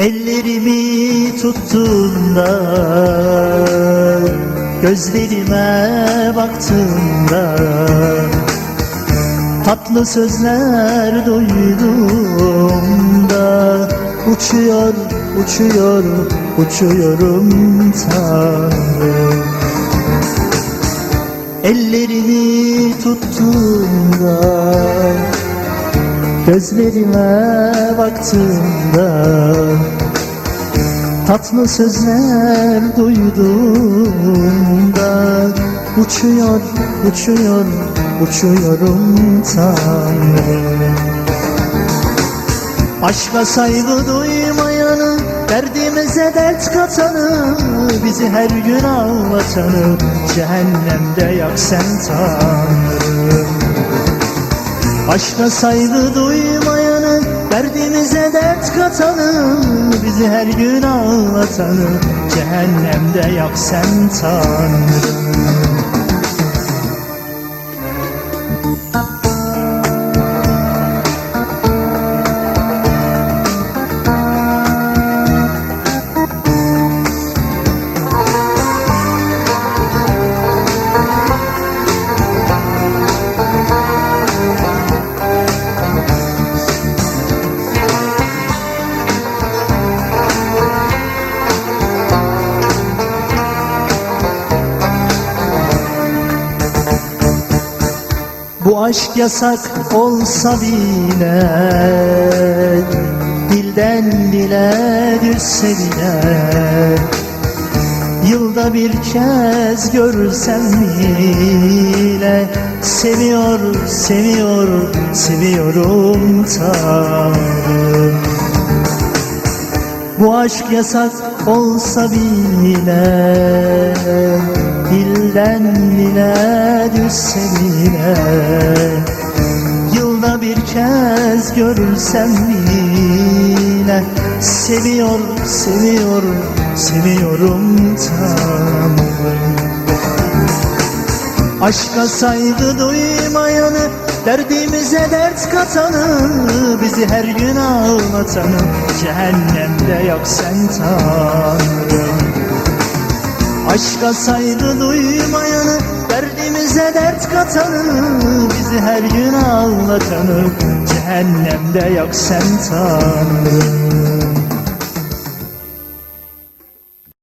Ellerimi tuttuğunda Gözlerime baktığında Tatlı sözler duyduğumda Uçuyor, uçuyor, uçuyorum Tanrım Ellerini tuttuğumda Gözlerime baktığımda Tatlı sözler duyduğumda Uçuyor, uçuyor, uçuyorum Tanrım Aşka saygı duymayanı Derdimize dert katanı Bizi her gün ağlatanı Cehennemde yak sen Tanrım Aşka saygı duymayanı Derdimize dert katanı Bizi her gün ağlatanı Cehennemde yak sen Tanrım Bu aşk yasak olsa bile Dilden dile düşse bile Yılda bir kez görürsem bile Seviyor, seviyor, seviyorum Tanrım. Bu aşk yasak olsa bile Dilden dile bile Yılda bir kez görürsem bile Seviyor, seviyor, seviyorum Tanrım Aşka saygı duymayanı Derdimize dert katanı Bizi her gün ağlatanı Cehennemde yok sen Tanrım. Aşka saygı duymayanı Katanı Bizi her gün ağlatanı Cehennemde yok sen Tanrım